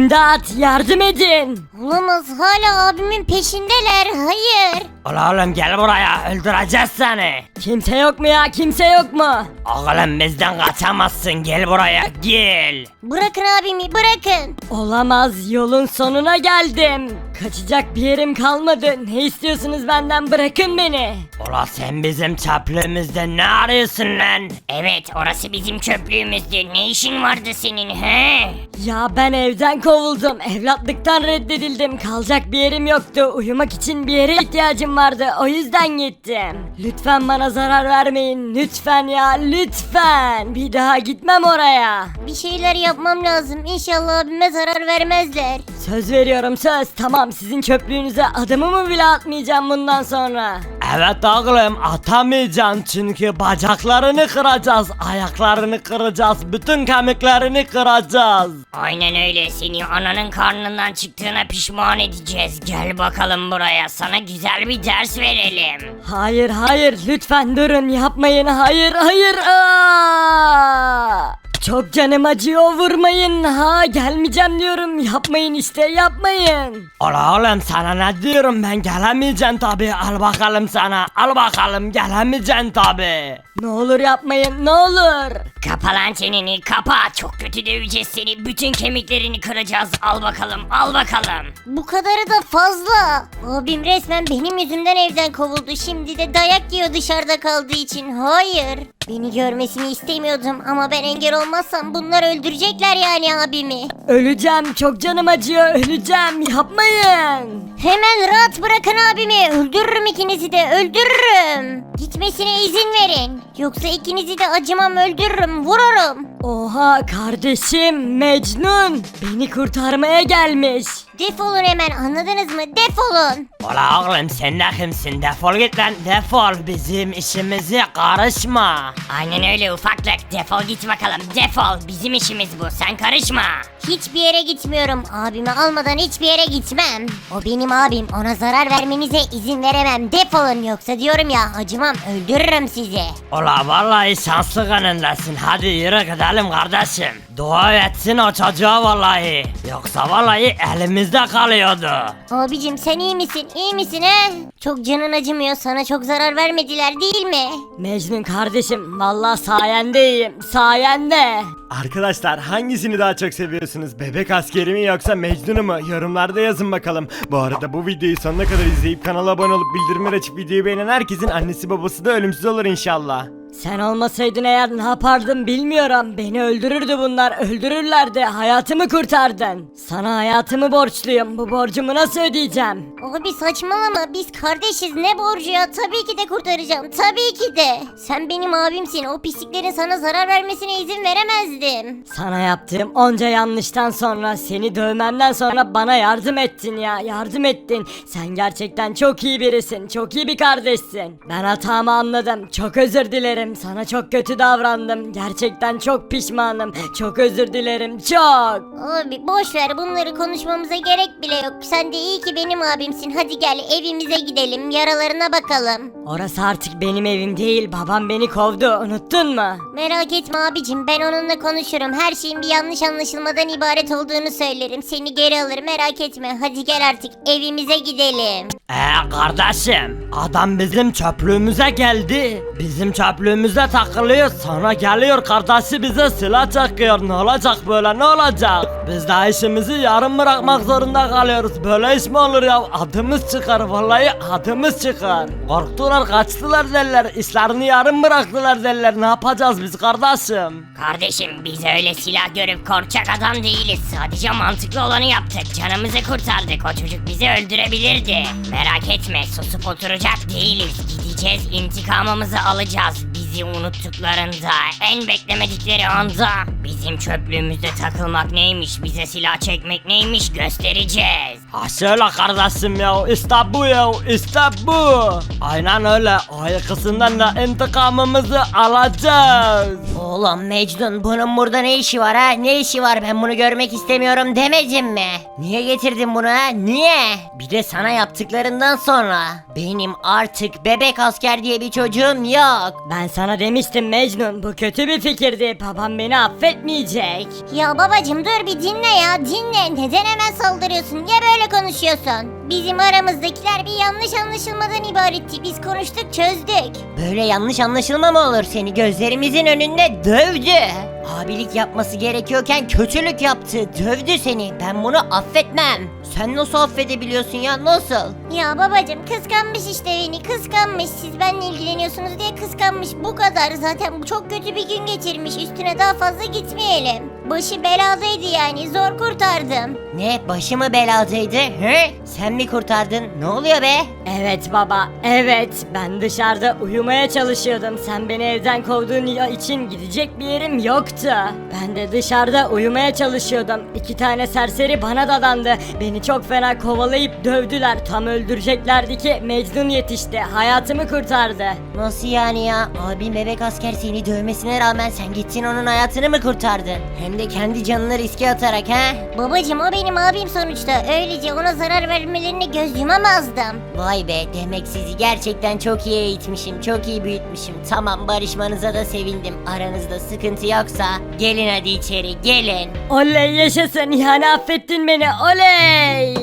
İmdat yardım edin. Olamaz hala abimin peşindeler hayır. Ula oğlum gel buraya öldüreceğiz seni. Kimse yok mu ya kimse yok mu? Oğlum bizden kaçamazsın gel buraya gel. Bırakın abimi bırakın. Olamaz yolun sonuna geldim. Kaçacak bir yerim kalmadı. Ne istiyorsunuz benden bırakın beni. Ula sen bizim çöplüğümüzde ne arıyorsun lan? Evet orası bizim çöplüğümüzdü. Ne işin vardı senin he? Ya ben evden kovuldum. Evlatlıktan reddedildim. Kalacak bir yerim yoktu. Uyumak için bir yere ihtiyacım vardı. O yüzden gittim. Lütfen bana zarar vermeyin. Lütfen ya lütfen. Bir daha gitmem oraya. Bir şeyler yapmam lazım. İnşallah abime zarar vermezler. Söz veriyorum söz. Tamam sizin çöplüğünüze adımımı bile atmayacağım bundan sonra. Evet oğlum atamayacaksın çünkü bacaklarını kıracağız, ayaklarını kıracağız, bütün kemiklerini kıracağız. Aynen öyle seni ananın karnından çıktığına pişman edeceğiz. Gel bakalım buraya sana güzel bir ders verelim. Hayır hayır lütfen durun yapmayın hayır hayır Aa! Çok canım acıyor vurmayın ha gelmeyeceğim diyorum yapmayın işte yapmayın. Ola oğlum sana ne diyorum ben gelemeyeceğim tabi al bakalım sana al bakalım gelemeyeceksin tabi. Ne olur yapmayın ne olur. Kapa lan çeneni kapa. Çok kötü döveceğiz seni. Bütün kemiklerini kıracağız. Al bakalım al bakalım. Bu kadarı da fazla. Abim resmen benim yüzümden evden kovuldu. Şimdi de dayak yiyor dışarıda kaldığı için. Hayır. Beni görmesini istemiyordum ama ben engel olmazsam bunlar öldürecekler yani abimi. Öleceğim çok canım acıyor öleceğim yapmayın. Hemen rahat bırakın abimi. Öldürürüm ikinizi de öldürürüm. Gitmesine izin verin. Yoksa ikinizi de acımam öldürürüm vururum. Oha kardeşim Mecnun beni kurtarmaya gelmiş. Defolun hemen anladınız mı? Defolun. Ola oğlum sen de kimsin defol git lan defol bizim işimize karışma. Aynen öyle ufaklık. Defol git bakalım. Defol. Bizim işimiz bu. Sen karışma. Hiçbir yere gitmiyorum. Abimi almadan hiçbir yere gitmem. O benim abim. Ona zarar vermenize izin veremem. Defolun yoksa diyorum ya acımam öldürürüm sizi. Ola vallahi şanslı kanındasın hadi yürü gidelim kardeşim. Dua etsin o çocuğa vallahi. Yoksa vallahi elimizde kalıyordu. Abicim sen iyi misin? İyi misin he? Çok canın acımıyor. Sana çok zarar vermediler değil mi? Mecnun kardeşim vallahi sayendeyim sayende. Arkadaşlar hangisini daha çok seviyorsunuz? Bebek askeri mi yoksa Mecnun'u mu? Yorumlarda yazın bakalım. Bu arada bu videoyu sonuna kadar izleyip kanala abone olup bildirimleri açıp videoyu beğenen herkesin annesi babası da ölümsüz olur inşallah. Sen olmasaydın eğer ne yapardım bilmiyorum. Beni öldürürdü bunlar öldürürlerdi. Hayatımı kurtardın. Sana hayatımı borçluyum. Bu borcumu nasıl ödeyeceğim? Abi saçmalama biz kardeşiz ne borcu ya tabii ki de kurtaracağım tabii ki de. Sen benim abimsin o pisliklerin sana zarar vermesine izin veremezdim. Sana yaptığım onca yanlıştan sonra seni dövmemden sonra bana yardım ettin ya yardım ettin. Sen gerçekten çok iyi birisin çok iyi bir kardeşsin. Ben hatamı anladım çok özür dilerim sana çok kötü davrandım. Gerçekten çok pişmanım çok özür dilerim çok. Abi boş ver bunları konuşmamıza gerek bile yok. Sen de iyi ki benim abimsin hadi gel evimize gidelim yaralarına bakalım. Orası artık benim evim değil babam beni kovdu unuttun mu? Merak etme abicim ben onunla konuşurum. Her şeyin bir yanlış anlaşılmadan ibaret olduğunu söylerim. Seni geri alır merak etme. Hadi gel artık evimize gidelim. Ee kardeşim adam bizim çöplüğümüze geldi. Bizim çöplüğümüze takılıyor sonra geliyor kardeşi bize silah çakıyor. Ne olacak böyle ne olacak? Biz de işimizi yarım bırakmak zorunda kalıyoruz. Böyle iş mi olur ya? Adımız çıkar vallahi adımız çıkar. Korktular kaçtılar derler. İşlerini yarım bıraktılar derler. Ne yapacağız biz kardeşim? Kardeşim biz öyle silah görüp korkacak adam değiliz. Sadece mantıklı olanı yaptık. Canımızı kurtardık. O çocuk bizi öldürebilirdi. Merak etme susup oturacak değiliz. Gideceğiz intikamımızı alacağız. Bizi unuttuklarında en beklemedikleri anda bizim çöplüğümüzde takılmak neymiş bize silah çekmek neymiş göstereceğiz. Ha şöyle kardeşim ya işte bu ya işte bu. Aynen öyle o da intikamımızı alacağız. Oğlum Mecnun bunun burada ne işi var ha? Ne işi var ben bunu görmek istemiyorum demedim mi? Niye getirdin bunu ha? Niye? Bir de sana yaptıklarından sonra. Benim artık bebek asker diye bir çocuğum yok. Ben sana sana demiştim Mecnun bu kötü bir fikirdi babam beni affetmeyecek. Ya babacım dur bir dinle ya dinle. Neden hemen saldırıyorsun? Niye böyle konuşuyorsun? Bizim aramızdakiler bir yanlış anlaşılmadan ibaretti. Biz konuştuk çözdük. Böyle yanlış anlaşılma mı olur seni gözlerimizin önünde dövdü. Abilik yapması gerekiyorken kötülük yaptı. Dövdü seni. Ben bunu affetmem. Sen nasıl affedebiliyorsun ya nasıl? Ya babacım kıskanmış işte beni kıskanmış. Siz benimle ilgileniyorsunuz diye kıskanmış. Bu kadar zaten çok kötü bir gün geçirmiş. Üstüne daha fazla gitmeyelim. Başı beladaydı yani zor kurtardım. Ne başımı beladaydı? He? Sen mi kurtardın? Ne oluyor be? Evet baba evet ben dışarıda uyumaya çalışıyordum sen beni evden kovduğun için gidecek bir yerim yoktu. Ben de dışarıda uyumaya çalışıyordum İki tane serseri bana dadandı beni çok fena kovalayıp dövdüler tam öldüreceklerdi ki Mecnun yetişti hayatımı kurtardı. Nasıl yani ya? Abim bebek asker seni dövmesine rağmen sen gittin onun hayatını mı kurtardın? Hem de kendi canını riske atarak ha? Babacım o benim abim sonuçta. Öylece ona zarar vermelerine göz yumamazdım. Vay be demek sizi gerçekten çok iyi eğitmişim, çok iyi büyütmüşüm. Tamam barışmanıza da sevindim. Aranızda sıkıntı yoksa gelin hadi içeri gelin. Oley yaşasın yani affettin beni oley.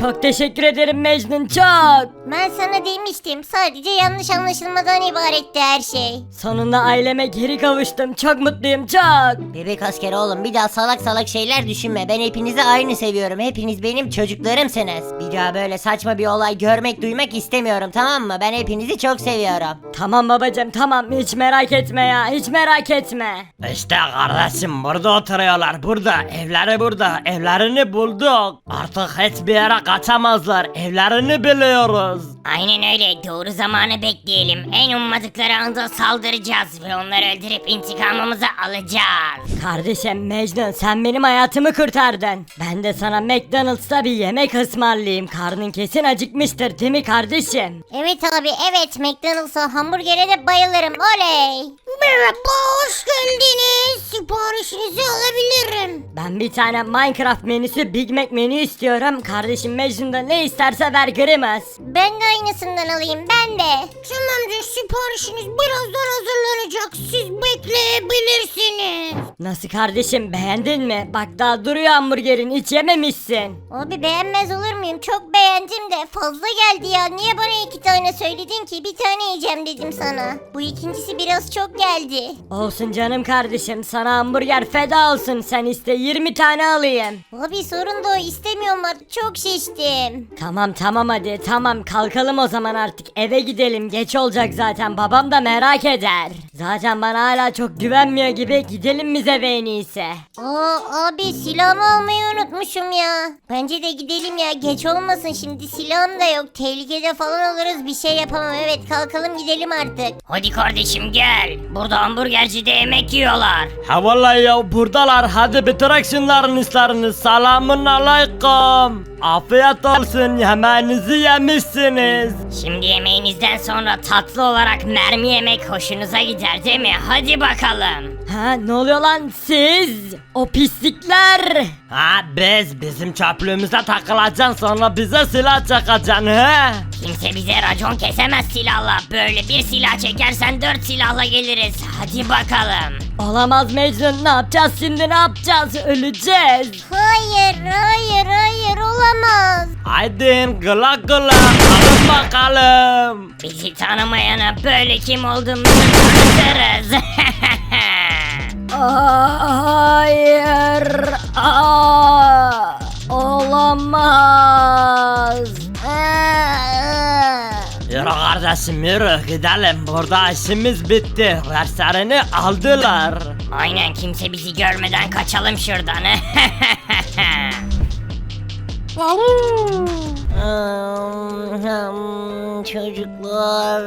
Çok teşekkür ederim Mecnun çok. Ben sana demiştim. Sadece yanlış anlaşılmadan ibaretti her şey. Sonunda aileme geri kavuştum çok mutluyum çok. Bebek asker oğlum bir daha salak salak şeyler düşünme. Ben hepinizi aynı seviyorum. Hepiniz benim çocuklarımsınız. Bir daha böyle saçma bir olay görmek duymak istemiyorum tamam mı? Ben hepinizi çok seviyorum. Tamam babacım tamam hiç merak etme ya hiç merak etme. İşte kardeşim burada oturuyorlar burada evleri burada evlerini bulduk artık hiçbir yere kaçamazlar evlerini biliyoruz. Aynen öyle doğru zamanı bekleyelim. En ummadıkları anda saldıracağız ve onları öldürüp intikamımızı alacağız. Kardeşim Mecnun sen benim hayatımı kurtardın. Ben de sana McDonald's'ta bir yemek ısmarlayayım. Karnın kesin acıkmıştır değil mi kardeşim? Evet abi evet McDonald's'a hamburgere de bayılırım oley. Merhaba hoş geldiniz. Siparişinizi alabilirim. Ben bir tane Minecraft menüsü Big Mac menü istiyorum. Kardeşim Mecnun da ne isterse ver Grimace. Ben de aynısından alayım ben de. Tamamdır siparişiniz birazdan hazırlanacak. Siz bekleyebilirsiniz. Nasıl kardeşim beğendin mi? Bak daha duruyor hamburgerin hiç yememişsin. Abi beğenmez olur muyum? Çok beğendim de fazla geldi ya. Niye bana iki tane söyledin ki? Bir tane yiyeceğim dedim sana. Bu ikincisi biraz çok geldi. Olsun canım kardeşim sana hamburger feda olsun. Sen iste 20 tane alayım. Abi sorun da o istemiyorum artık. Çok şiştim. Tamam tamam hadi tamam kalkalım o zaman artık eve gidelim geç olacak zaten babam da merak eder. Zaten bana hala çok güvenmiyor gibi gidelim biz eve en iyisi. Aa abi silahımı almayı unutmuşum ya. Bence de gidelim ya. Geç olmasın şimdi silahım da yok. Tehlikede falan oluruz. Bir şey yapamam. Evet kalkalım gidelim artık. Hadi kardeşim gel. Burada hamburgercide yemek yiyorlar. Ha vallahi ya buradalar hadi bitirek şunların işlerini selamun aleyküm. Afiyet olsun yemeğinizi yemişsiniz. Şimdi yemeğinizden sonra tatlı olarak mermi yemek hoşunuza gider değil mi? Hadi bakalım. Ha ne oluyor lan siz? O pislikler. Ha biz bizim çöplüğümüze takılacaksın sonra bize silah çakacaksın he. Kimse bize racon kesemez silahla. Böyle bir silah çekersen dört silahla geliriz. Hadi bakalım. Olamaz Mecnun ne yapacağız şimdi ne yapacağız öleceğiz. Hayır hayır hayır olamaz. Haydi gıla gıla alın bakalım. Bizi tanımayana böyle kim olduğumuzu tanıtırız. Hayır. Aa, olamaz. Yürü kardeşim yürü gidelim burada işimiz bitti. Derslerini aldılar. Aynen kimse bizi görmeden kaçalım şuradan. Çocuklar.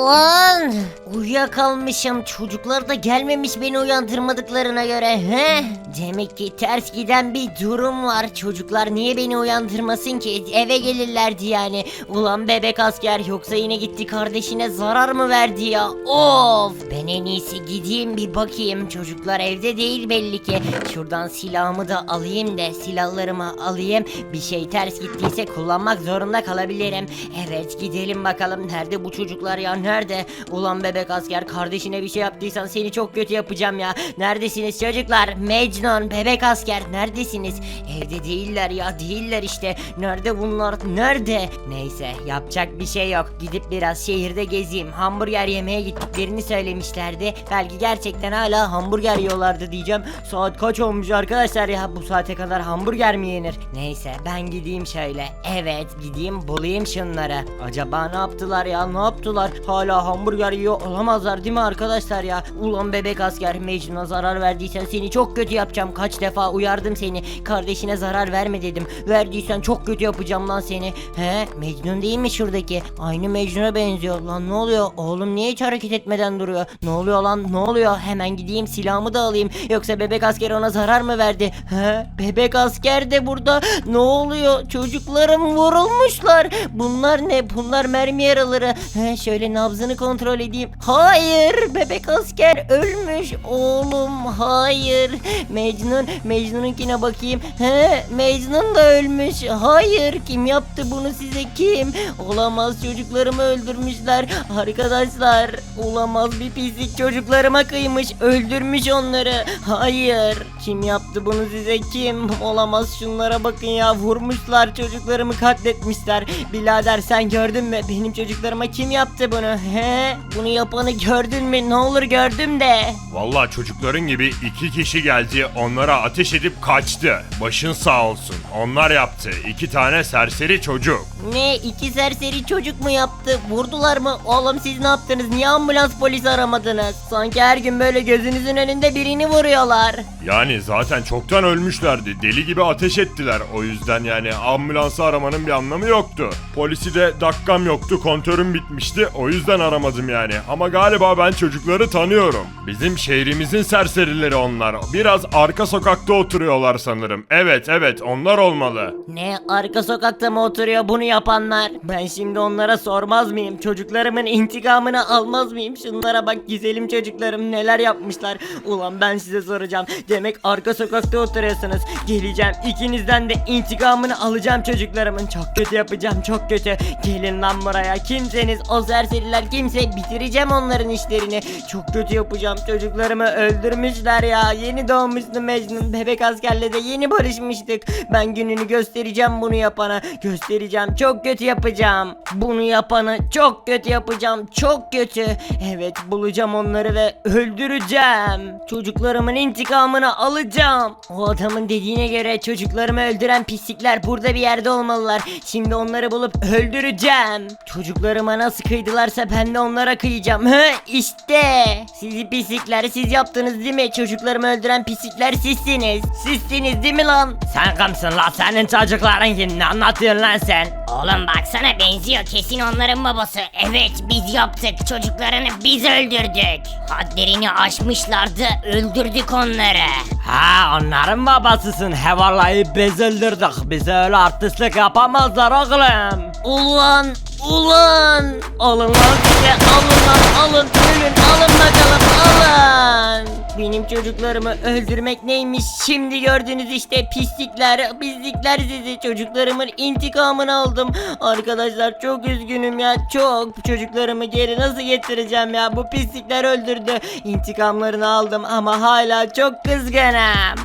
He? Uyuyakalmışım kalmışım. Çocuklar da gelmemiş beni uyandırmadıklarına göre. He? Demek ki ters giden bir durum var. Çocuklar niye beni uyandırmasın ki? Eve gelirlerdi yani. Ulan bebek asker yoksa yine gitti kardeşine zarar mı verdi ya? Of! Ben en iyisi gideyim bir bakayım. Çocuklar evde değil belli ki. Şuradan silahımı da alayım da silahlarımı alayım. Bir şey ters gittiyse kullanmak zorunda kalabilirim. Evet gidelim bakalım. Nerede bu çocuklar ya? Nerede? Ulan bebek asker kardeşine bir şey yaptıysan seni çok kötü yapacağım ya. Neredesiniz çocuklar? Mecnun, bebek asker neredesiniz? Evde değiller ya değiller işte. Nerede bunlar? Nerede? Neyse yapacak bir şey yok. Gidip biraz şehirde gezeyim. Hamburger yemeye gittiklerini söylemişlerdi. Belki gerçekten hala hamburger yiyorlardı diyeceğim. Saat kaç olmuş arkadaşlar ya? Bu saate kadar hamburger mi yenir? Neyse ben gideyim şöyle. Evet gideyim bulayım şunları. Acaba ne yaptılar ya? Ne yaptılar? Hala hamburger yiyor olamazlar değil mi arkadaşlar ya? Ulan bebek asker Mecnun'a zarar verdiysen seni çok kötü yapacağım. Kaç defa uyardım seni. Kardeşine zarar verme dedim. Verdiysen çok kötü yapacağım lan seni. He? Mecnun değil mi şuradaki? Aynı Mecnun'a benziyor. Lan ne oluyor? Oğlum niye hiç hareket etmeden duruyor? Ne oluyor lan? Ne oluyor? Hemen gideyim silahımı da alayım. Yoksa bebek asker ona zarar mı verdi? He? Bebek asker de burada. Ne oluyor? Çocuklarım vurulmuşlar. Bunlar ne? Bunlar mermi yaraları. He, şöyle nabzını kontrol edeyim. Hayır, bebek asker ölmüş. Oğlum hayır. Mecnun, Mecnun'unkine bakayım. He, Mecnun da ölmüş. Hayır, kim yaptı bunu size kim? Olamaz çocuklarımı öldürmüşler. Arkadaşlar, olamaz bir pislik çocuklarıma kıymış. Öldürmüş onları. Hayır. Kim yaptı bunu size kim? Olamaz şunlara bakın ya. Vurmuşlar çocuklarımı katletmişler. Birader sen gördün mü? Benim çocuklarıma kim yaptı bunu? He? Bunu yapanı gördün mü? Ne olur gördüm de. Vallahi çocukların gibi iki kişi geldi onlara ateş edip kaçtı. Başın sağ olsun. Onlar yaptı. İki tane serseri çocuk. Ne? iki serseri çocuk mu yaptı? Vurdular mı? Oğlum siz ne yaptınız? Niye ambulans polisi aramadınız? Sanki her gün böyle gözünüzün önünde birini vuruyorlar. Yani zaten çoktan ölmüşlerdi. Deli gibi ateş ettiler. O yüzden yani ambulansı aramanın bir anlamı yoktu. Polisi de dakikam yoktu. Kontörüm bitmişti. O yüzden aramadım yani. Ama galiba ben çocukları tanıyorum. Bizim şehrimizin serserileri onlar. Biraz arka sokakta oturuyorlar sanırım. Evet evet onlar olmalı. Ne? Arka sokakta mı oturuyor bunu yapanlar? Ben şimdi onlara sormaz mıyım? Çocuklarımın intikamını almaz mıyım? Şunlara bak güzelim çocuklarım neler yapmışlar. Ulan ben size soracağım. Demek arka sokakta oturuyorsunuz. Geleceğim ikinizden de intikamını alacağım çocuklarımın. Çok kötü yapacağım çok kötü. Gelin lan buraya. Kimseniz o serseriler kimse bitireceğim onların işlerini. Çok kötü yapacağım. Çocuklarımı öldürmüşler ya. Yeni doğmuştu Mecnun. Bebek askerle de yeni barışmıştık. Ben gününü göstereceğim bunu yapana. Göstereceğim. Çok kötü yapacağım. Bunu yapanı çok kötü yapacağım. Çok kötü. Evet bulacağım onları ve öldüreceğim. Çocuklarımın intikamını alacağım. O adamın dediğine göre çocuklarımı öldüren pislikler burada bir yerde olmalılar. Şimdi onları bulup öldüreceğim. Çocuklarıma nasıl kıydılarsa ben de onlara kıyacağım. Hı işte. Sizi pislikler siz yaptınız değil mi? Çocuklarımı öldüren pislikler sizsiniz. Sizsiniz değil mi lan? Sen kimsin la senin çocukların kim ne anlatıyorsun lan sen? Oğlum baksana benziyor kesin onların babası. Evet biz yaptık çocuklarını biz öldürdük. Hadlerini aşmışlardı öldürdük onları. Ha onların babasısın he vallahi biz öldürdük bize öyle artistlik yapamazlar oğlum. Ulan ulan. Alın lan size alın lan alın ölün alın bakalım alın. Benim çocuklarımı öldürmek neymiş şimdi gördünüz işte pislikler pislikler sizi çocuklarımın intikamını aldım. Arkadaşlar çok üzgünüm ya çok çocuklarımı geri nasıl getireceğim ya bu pislikler öldürdü. İntikamlarını aldım ama hala çok kızgınım.